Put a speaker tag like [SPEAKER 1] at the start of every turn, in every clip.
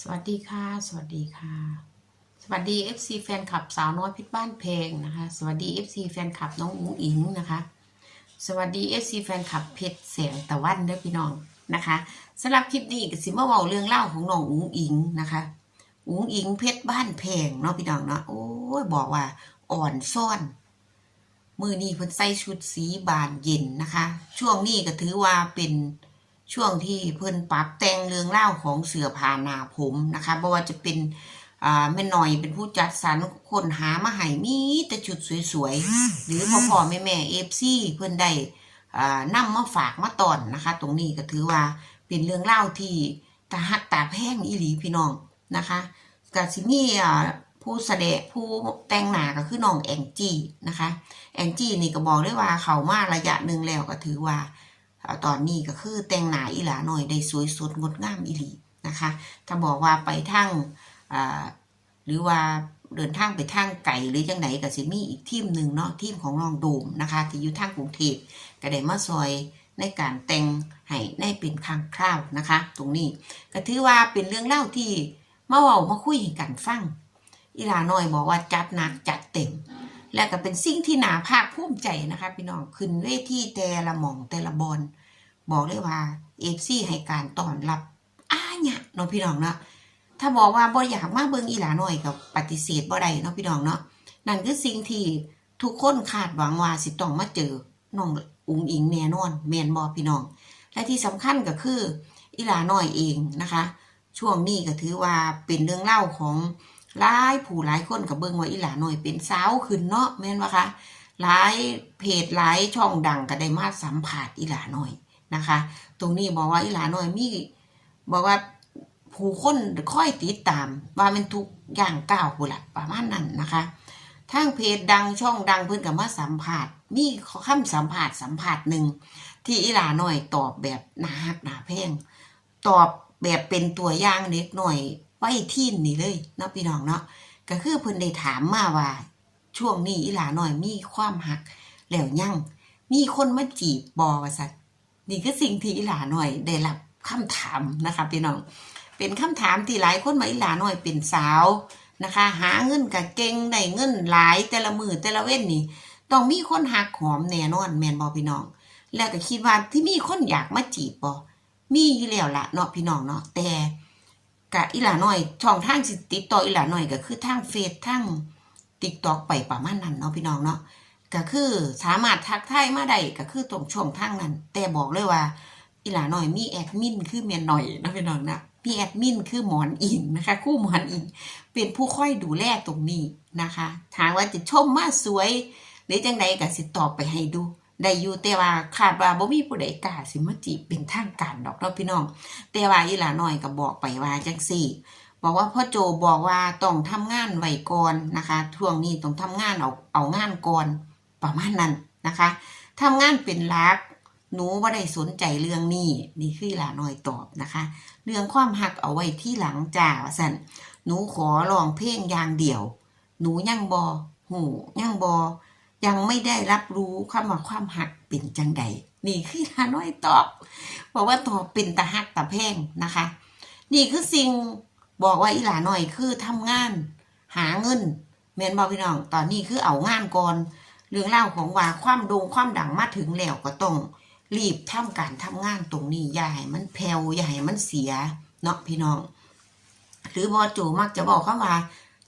[SPEAKER 1] สวัสดีค่ะ สวัสดีค่ะ สวัสดี FC แฟนคลับสาวน้อยพิษบ้านเพลงนะคะ สวัสดี FC แฟนคลับน้องอุ๋งอิงนะคะ สวัสดี FC แฟนคลับเพชรแสงตะวันเด้อพี่น้องนะคะสำหรับคลิปนี้ก็สิมาเว้าเรื่องเล่าของน้องอุ๋งอิงนะคะ อุ๋งอิงเพชรบ้านเพลงเนาะพี่น้องเนาะโอ้ยบอกว่าอ่อนซ่อนมือนี้เพิ่นใส่ชุดสีบานเย็นนะคะ ช่วงนี้ก็ถือว่าเป็น ช่วงที่เพิ่นปรับแต่งเรื่องเล่าของเสือผานาผมนะคะบ่ว่าจะเป็นอ่าแม่หน่อยเป็นผู้จัดสรรคนหามาให้มีแต่ชุดสวยๆ หรือพ่อพ่อแม่แม่เอฟซีเพิ่นได้อ่านำมาฝากมาตอนนะคะ ตรงนี้ก็ถือว่าเป็นเรื่องเล่าที่ตาหักตาแพงอีหลีพี่น้องนะคะก็สิมีอ่าผู้แสดงผู้แต่งหนาก็คือน้องแองจี้นะคะแองจี้นี่ก็บอกได้ว่าเขามาระยะหนึ่งแล้วก็ถือว่า ตอนนี้ก็คือแต่งหน้าอีหลาหน่อยได้สวยสดงดงามอีหลีนะคะ ถ้าบอกว่าไปทางหรือว่าเดินทางไปทางไก่หรือจังไหนก็สิมีอีกทีมหนึ่งเนาะทีมของน้องโดมนะคะ ที่อยู่ทางกรุงเทพก็ได้มาซอยในการแต่งให้ในเป็นครั้งคราวนะคะ ตรงนี้ก็ถือว่าเป็นเรื่องเล่าที่มาเว้ามาคุยกันฟังอีหลาน้อยบอกว่าจัดหนักจัดเต็ม และก็เป็นสิ่งที่หนาภาคภูมิใจนะคะพี่น้องขึ้นเวทีแต่ละหม่องแต่ละบอลบอกเลยว่าเอฟซีให้การต้อนรับอ้าเนี่ยเนาะพี่น้องเนาะถ้าบอกว่าบ่อยากมาเบิ่งอีหลาหน่อยกับปฏิเสธบ่ได้เนาะพี่น้องเนาะนั่นคือสิ่งที่ทุกคนคาดหวังว่าสิต้องมาเจอน้องอุ๋งอิงแน่นอนแมนบ่พี่น้อง และที่สำคัญก็คืออีหลาหน้อยเองนะคะ ช่วงนี้ก็ถือว่าเป็นเรื่องเล่าของ หลายผู้หลายคนกับเบิ่งว่าอีหลาหน่อยเป็นสาวขึ้นเนาะแม่นว่าคะหลายเพจหลายช่องดังก็ได้มาสัมผัสอีหลาหน่อยนะคะ ตรงนี้บอกว่าอีหลาหน่อยมีบอกว่าผู้คนค่อยติดตาม ว่ามันทุกอย่างก้าวผู้ละประมาณนั้นนะคะทางเพจดังช่องดังเพิ่อนก็มาสัมผัสมีคำสัมผัสสัมผัสหนึ่งที่อีหลาหน่อยตอบแบบหนาหักหนาแพงตอบแบบเป็นตัวอย่างเด็กหน่อย ไว้ที่นี่เลยเนาะพี่น้องเนาะก็คือเพิ่นได้ถามมาว่า ช่วงนี้อีหลาหน่อยมีความหักแล้วยังมีคนมาจีบบอว่าสัตนี่คือสิ่งที่อีหลาหน่อยได้รับคำถามนะคะพี่น้อง เป็นคำถามที่หลายคนมาอีหลาหน่อยเป็นสาวนะคะ หาเงินกับเก่งได้เงินหลายแต่ละมือแต่ละเว้นนี่ต้องมีคนหักหอมแน่นอนแมนบอพี่น้อง แล้วก็คิดว่าที่มีคนอยากมาจีบบอมีอยู่แล้วละเนาะพี่น้องเนาะแต่ กะอีหลาน้อย ช่องทางสิติดต่ออีหลาน้อยก็คือทางเฟซทางติ๊กตอกไปประมาณนั้นเนาะพี่น้องเนาะก็คือสามารถทักทายมาได้ก็คือตรงช่องทางนั้น แต่บอกเลยว่าอีหลาน้อยมีแอดมินคือเมียนหน่อยนะพี่น้องนะมีแอดมินคือหมอนอิงนะคะ คู่หมอนอิงเป็นผู้ค่อยดูแลตรงนี้นะคะถามว่าจะชมมาสวย หรือจังใดก็สิตอบไปให้ดู ได้อยู่แต่ว่าคาดว่าบ่มีผู้ใดกล้าสิมาจีบเป็นทางการดอกเนาะพี่น้อง แต่ว่าอีหลาน้อยก็บอกไปว่าจังซี่บอกว่าพ่อโจบอกว่าต้องทำงานไว้ก่อนนะคะช่วงนี้ต้องทำงานเอาเอางานก่อนประมาณนั้นนะคะทำงานเป็นลักหนูว่าได้สนใจเรื่องนี้นี่คือหลาน้อยตอบนะคะ เรื่องความหักเอาไว้ที่หลังจ่าว่าสันหนูขอลองเพลงอย่างเดียว หนูยังบอหูยังบอ ยังไม่ได้รับรู้คำว่าความหักเป็นจังใดนี่คือฮานอยตอบบอกว่าตอบเป็นตาหักตาแพงนะคะ นี่คือสิ่งบอกว่าอีหลาหน่อยคือทำงาน หาเงินแมนบอกพี่น้อง ตอนนี้คือเอางานก่อน เรื่องเล่าของว่าความโด่งความดังมาถึงแล้วก็ต้องรีบทำการทำงานตรงนี้อย่าให้มันแผ่วอย่าให้มันเสียเนาะพี่น้อง หรือบอจูมักจะบอกคำว่า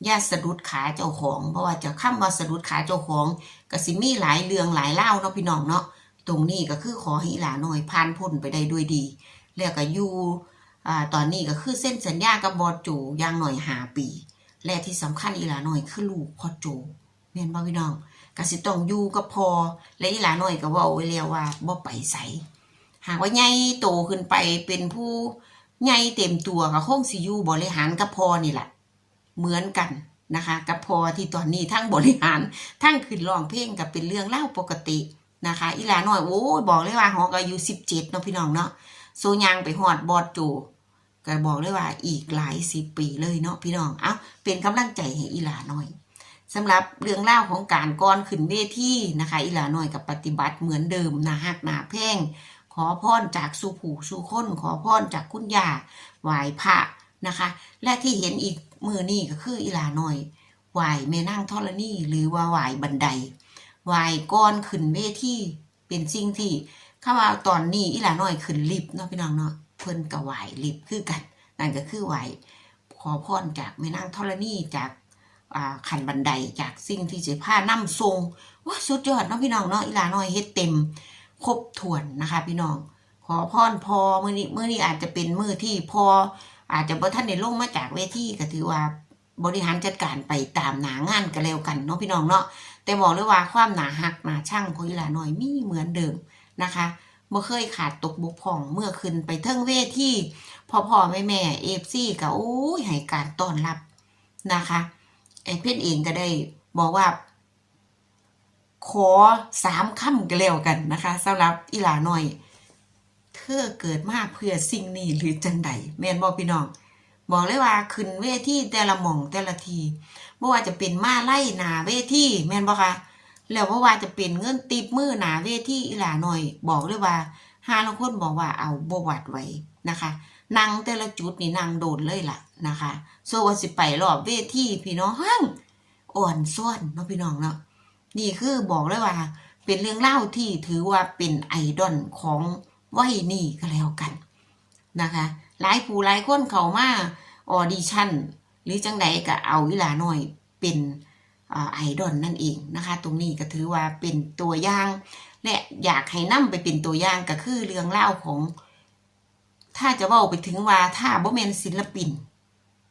[SPEAKER 1] ย่าสะดุดขาเจ้าของ เพราะว่าจะคำว่าสะดุดขาเจ้าของก็สิมีหลายเรื่องหลายเล่าเนาะพี่น้องเนาะตรงนี้ก็คือขอให้อีหลาหน่อยผ่านพ้นไปได้ด้วยดีแล้วก็อยู่อ่าตอนนี้ก็คือเส้นสัญญากับบอจูย่างหน่อยหาปี และที่สำคัญอีหลาหน่อยคือลูกพ่อโจแม่นบ่พี่น้องกสิต้องอยู่กับพอและอีหลาหน่อยก็ว้าไว้แล้วว่าบ่ไปไสหากว่าใหญ่โตขึ้นไปเป็นผู้ใหญ่เต็มตัวก็คงสิอยู่บริหารกับพอนี่แหละ เหมือนกันนะคะ กับพอที่ตอนนี้ทั้งบริหารทั้งขึ้นร้องเพลงก็เป็นเรื่องเล่าปกตินะคะอีหลาน้อยโอ้ยบอกเลยว่าหอกอายุสิบเจ็ดเนาะพี่น้องเนาะโซยางไปหอดบอดจูก็บอกเลยว่าอีกหลายสิบปีเลยเนาะพี่น้องเอาเป็นกำลังใจให้อีหลาน้อยสำหรับเรื่องเล่าของการก่อนขึ้นเวทีนะคะอีหลาน้อยกับปฏิบัติเหมือนเดิมนะฮักหนาแพงขอพรจากสุผูสุคนขอพรจากคุณยาไหวพระ นะคะ และที่เห็นอีกมือนี่ก็คืออีหลาหน่อยไหวแม่นั่งธรณีหรือว่าไหวบันไดไหวก้อนขึ้นเวทีเป็นสิ่งที่ข้าว่าตอนนี้อีหลาหน่อยขึ้นลิฟเนาะพี่น้องเนาะเพิ่นก็ไหวลิฟคือกัน นั่นก็คือไหวขอพรจากแม่นางธรณีจากอ่าขันบันไดจากสิ่งที่จะพานำทรงว้าสุดยอดเนาะพี่น้องเนาะอีหลาน้อยเฮ็ดเต็ม ครบถ้วนนะคะ พี่น้อง ขอพรพอมือนี้มือนี้อาจจะเป็นมือที่พอ อาจจะบ่ทันได้ลงมาจากเวทีก็ถือว่าบริหารจัดการไปตามหนางานก็แล้วกันเนาะพี่น้องเนาะแต่บอกเลยว่าความหนาหักหนาช่างของอีหลาน้อยมีเหมือนเดิมนะคะบ่อเคยขาดตกบกพร่องเมื่อขึ้นไปเทิงเวทีพ่อพ่อแม่แม่เอฟซีก็โอ้ยให้การต้อนรับนะคะไอ้เพ่นเองก็ได้บอกว่า ขอสามคำก็แล้วกันนะคะสำหรับอีหลาหน้อย ธอเกิดมาเพื่อสิ่งนี้หรือจังใดแม่นบอกพี่น้อง บอกเลยว่าขึ้นเวทีแต่ละหม่องแต่ละทีไม่ว่าจะเป็นมาไล่หนาเวทีแม่นบ่คะแล้วบ่ว่าจะเป็นเงินติบมือหนาเวทีอีหลาหน่อย บอกเลยว่าห้าลงคนบอกว่าเอาบวัดไว้นะคะนั่งแต่ละจุดนี่นั่งโดนเลยล่ะนะคะโซว่าสิไปรอบเวทีพี่น้องหั่งอ่อนซ่อนเนาะพี่น้องเนาะนี่คือบอกเลยว่า เป็นเรื่องเล่าที่ถือว่าเป็นไอดอลของ วัยนี้ก็แล้วกันนะคะ หลายผู้หลายคนเขามาออดิชั่น หรือจังใดก็เอาอีหลาหน่อยเป็นอไอดอลนั่นเองนะคะ ตรงนี้ก็ถือว่าเป็นตัวอย่างและอยากให้นํไปเป็นตัวอย่างก็คือเรื่องเล่าของ ถ้าจะว่าไปถึงว่าถ้าบ่แม่นศิลปิน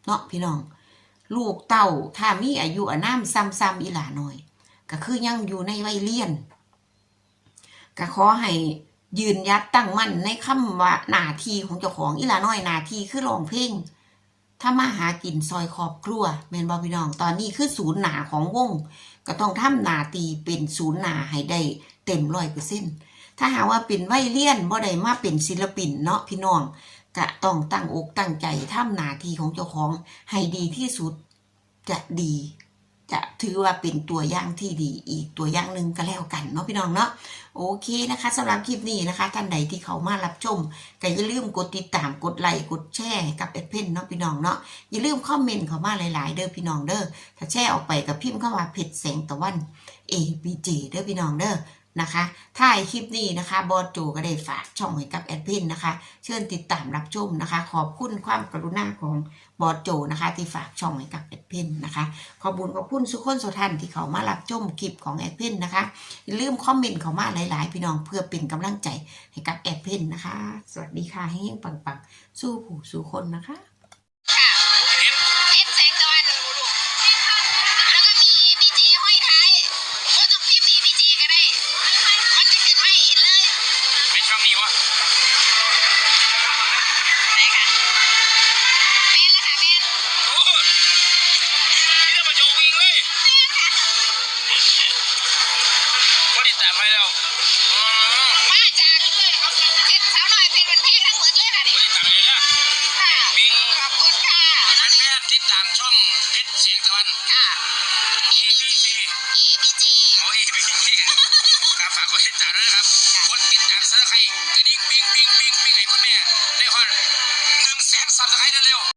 [SPEAKER 1] เนาะพี่น้อง ลูกเต้าถ้ามีอายุอานามซ้ำๆอีหลาหน่อย ก็คือยังอยู่ในวัยเรียนก็ขอให้ ยืนยัดตั้งมั่นในคำว่าหนาทีของเจ้าของอีหลาน้อยหนาทีคือร้องเพลงถ้ามาหากินซอยครอบครัวแมนบอพี่น้องตอนนี้คือศูนย์หนาของวง ก็ต้องทำหนาตีเป็นศูนย์หนาให้ได้เต็มร้อยเปอร์เซ็นต์ถ้าหาว่าเป็นวัยเรียนบ่ได้มาเป็นศิลปินเนาะพี่น้องก็ต้องตั้งอกตั้งใจทำหนาทีของเจ้าของให้ดีที่สุดจะดี จะถือว่าเป็นตัวอย่างที่ดีอีกตัวอย่างหนึ่งก็แล้วกันเนาะพี่น้องเนาะโอเคนะคะสำหรับคลิปนี้นะคะ ท่านใดที่เขามารับชมก็อย่าลืมกดติดตามกดไลค์กดแชร์ให้กับเอ็ดเพนเนาะพี่น้องเนาะอย่าลืมคอมเมนต์เขามาหลาย ๆ เด้อพี่น้องเด้อถ้าแชร์ออกไปกับพิมพ์เข้ามาเพจแสงตะวัน A B J เด้อพี่น้องเด้อ นะคะถ้าไอคลิปนี้นะคะบอสโจก็ได้ฝากช่องให้กับแอดเพนนะคะ เชิญติดตามรับชมนะคะ ขอบคุณความกรุณาของบอสโจนะคะ ที่ฝากช่องให้กับแอดเพนนะคะ ขอบุญขอบคุณสุขคนสุท่านที่เขามารับชมคลิปของแอดเพนนะคะอย่าลืมคอมเมนต์เขามาหลายๆ พี่น้องเพื่อเป็นกำลังใจให้กับแอดเพนนะคะ สวัสดีค่ะให้เฮงปังๆ สู้ผู้สู้คนนะคะ
[SPEAKER 2] ค่ะ E B G E B G
[SPEAKER 3] โอ้ย EBC ครับฝากกดติดตามด้วยนะครับคนติดตามเสื้อใครกระดิ่งปิ้งปิ้งปิ้งปิ้งให้คุณแม่ได้ฮอดหนึ่งแสนสับสไครต์เร็ว